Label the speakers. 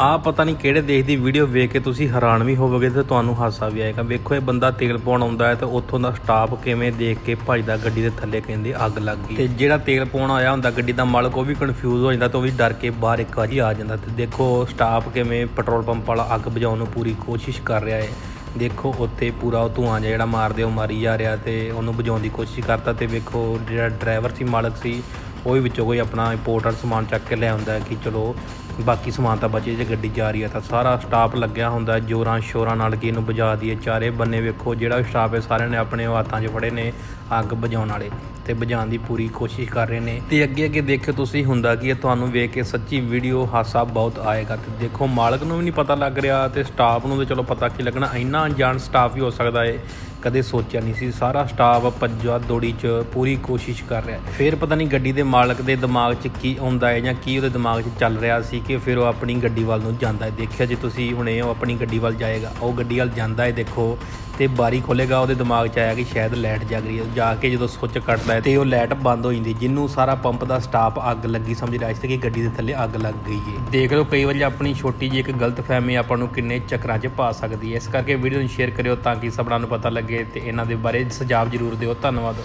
Speaker 1: ਆ ਪਤਾ ਨਹੀਂ ਕਿਹੜੇ ਦੇਸ਼ ਦੀ ਵੀਡੀਓ ਵੇਖ ਕੇ ਤੁਸੀਂ ਹੈਰਾਨ ਵੀ ਹੋਵੋਗੇ ਤੇ ਤੁਹਾਨੂੰ ਹਾਸਾ ਵੀ ਆਏਗਾ। ਵੇਖੋ ਇਹ ਬੰਦਾ ਤੇਲ ਪਾਉਣ ਆਉਂਦਾ ਹੈ ਤੇ ਉੱਥੋਂ ਦਾ ਸਟਾਫ ਕਿਵੇਂ ਦੇਖ ਕੇ ਭੱਜਦਾ ਗੱਡੀ ਦੇ ਥੱਲੇ ਕਹਿੰਦੇ ਅੱਗ ਲੱਗ ਗਈ। ਤੇ ਜਿਹੜਾ ਤੇਲ ਪਾਉਣ ਆਇਆ ਹੁੰਦਾ ਗੱਡੀ ਦਾ ਮਾਲਕ, ਉਹ ਵੀ ਕਨਫਿਊਜ਼ ਹੋ ਜਾਂਦਾ ਤੇ ਉਹ ਵੀ ਡਰ ਕੇ ਬਾਹਰ ਇੱਕ ਵਾਰੀ ਆ ਜਾਂਦਾ ਤੇ ਦੇਖੋ ਸਟਾਫ ਕਿਵੇਂ ਪੈਟਰੋਲ ਪੰਪ ਵਾਲਾ ਅੱਗ ਬੁਝਾਉਣ ਨੂੰ ਪੂਰੀ ਕੋਸ਼ਿਸ਼ ਕਰ ਰਿਹਾ ਹੈ। ਦੇਖੋ ਉੱਥੇ ਪੂਰਾ ਉਹ ਧੂਆਂ ਜਿਹੜਾ ਮਾਰਦੇ, ਉਹ ਮਾਰੀ ਜਾ ਰਿਹਾ ਤੇ ਉਹਨੂੰ ਬੁਝਾਉਣ ਦੀ ਕੋਸ਼ਿਸ਼ ਕਰਤਾ ਤੇ ਵੇਖੋ ਜਿਹੜਾ ਡਰਾਈਵਰ ਸੀ, ਮਾਲਕ ਸੀ, ਉਹ ਵੀ ਵਿੱਚੋਂ ਕੋਈ ਆਪਣਾ ਇੰਪੋਰਟਡ ਸਮਾਨ ਚੱਕ ਕੇ ਲੈ ਆਉਂਦਾ ਕਿ ਚਲੋ ਬਾਕੀ ਸਮਾਨ ਤਾਂ ਬਚੇ ਜੇ ਗੱਡੀ ਜਾ ਰਹੀ ਹੈ ਤਾਂ ਸਾਰਾ ਸਟਾਫ ਲੱਗਿਆ ਹੁੰਦਾ, ਜੋਰਾਂ ਸ਼ੋਰਾਂ ਨਾਲ ਕਿ ਇਹਨੂੰ ਬੁਝਾ ਦਈਏ। ਚਾਰੇ ਬੰਨੇ ਵੇਖੋ, ਜਿਹੜਾ ਵੀ ਸਟਾਫ ਹੈ, ਸਾਰਿਆਂ ਨੇ ਆਪਣੇ ਉਹ ਹੱਥਾਂ 'ਚ ਫੜੇ ਨੇ ਅੱਗ ਬੁਝਾਉਣ ਵਾਲੇ ਤੇ ਬੁਝਾਉਣ ਦੀ ਪੂਰੀ ਕੋਸ਼ਿਸ਼ ਕਰ ਰਹੇ ਨੇ। ਤੇ ਅੱਗੇ ਅੱਗੇ ਦੇਖਿਓ ਤੁਸੀਂ ਹੁੰਦਾ ਕੀ ਹੈ, ਤੁਹਾਨੂੰ ਵੇਖ ਕੇ ਸੱਚੀ ਵੀਡੀਓ ਹਾਸਾ ਬਹੁਤ ਆਏਗਾ। ਤੇ ਦੇਖੋ, ਮਾਲਕ ਨੂੰ ਵੀ ਨਹੀਂ ਪਤਾ ਲੱਗ ਰਿਹਾ ਤੇ ਸਟਾਫ ਨੂੰ ਤੇ ਚਲੋ ਪਤਾ ਕੀ ਲੱਗਣਾ, ਇੰਨਾ ਅਣਜਾਣ ਸਟਾਫ ਹੀ ਹੋ ਸਕਦਾ ਏ। ਕਦੇ ਸੋਚਿਆ ਨਹੀਂ ਸੀ। ਸਾਰਾ ਸਟਾਫ ਭੱਜਾ ਦੌੜੀ 'ਚ ਪੂਰੀ ਕੋਸ਼ਿਸ਼ ਕਰ ਰਿਹਾ। ਫਿਰ ਪਤਾ ਨਹੀਂ ਗੱਡੀ ਦੇ ਮਾਲਕ ਦੇ ਦਿਮਾਗ 'ਚ ਕੀ ਆਉਂਦਾ ਹੈ ਜਾਂ ਕੀ ਉਹਦੇ ਦਿਮਾਗ 'ਚ ਚੱਲ ਰਿਹਾ ਸੀ ਕਿ ਫਿਰ ਉਹ ਆਪਣੀ ਗੱਡੀ ਵੱਲ ਨੂੰ ਜਾਂਦਾ ਹੈ। ਦੇਖਿਆ ਜੇ ਤੁਸੀਂ ਹੁਣੇ ਉਹ ਆਪਣੀ ਗੱਡੀ ਵੱਲ ਜਾਏਗਾ, ਉਹ ਗੱਡੀ ਵੱਲ ਜਾਂਦਾ ਹੈ, ਦੇਖੋ ਤੇ ਬਾਰੀ ਖੋਲੇਗਾ, ਉਹਦੇ ਦਿਮਾਗ 'ਚ ਆਇਆ ਕਿ ਸ਼ਾਇਦ ਲਾਈਟ ਜਗ ਰਹੀ ਹੈ। ਜਾ ਕੇ ਜਦੋਂ ਸੁੱਚ ਕੱਟਦਾ ਹੈ ਤੇ ਉਹ ਲਾਈਟ ਬੰਦ ਹੋ ਜਾਂਦੀ ਜਿੰਨੂੰ ਸਾਰਾ ਪੰਪ ਦਾ ਸਟਾਫ ਅੱਗ ਲੱਗੀ ਸਮਝ ਰਿਹਾ ਸੀ ਕਿ ਗੱਡੀ ਦੇ ਥੱਲੇ ਅੱਗ ਲੱਗ ਗਈ ਹੈ। ਦੇਖ ਲਓ, ਕਈ ਵਾਰੀ ਆਪਣੀ ਛੋਟੀ ਜਿਹੀ ਇੱਕ ਗਲਤ ਫਹਿਮੀ ਆਪਾਂ ਨੂੰ ਕਿੰਨੇ ਚੱਕਰਾਂ 'ਚ ਪਾ ਸਕਦੀ ਹੈ। ਇਸ ਕਰਕੇ ਵੀਡੀਓ ਨੂੰ ਸ਼ੇਅਰ ਕਰਿਓ ਤਾਂ ਕਿ ਸਭਨਾਂ ਨੂੰ ਪਤਾ ਲੱਗੇ ਤੇ ਇਹਨਾਂ ਦੇ ਬਾਰੇ ਸੁਝਾਅ ਜ਼ਰੂਰ ਦਿਓ। ਧੰਨਵਾਦ।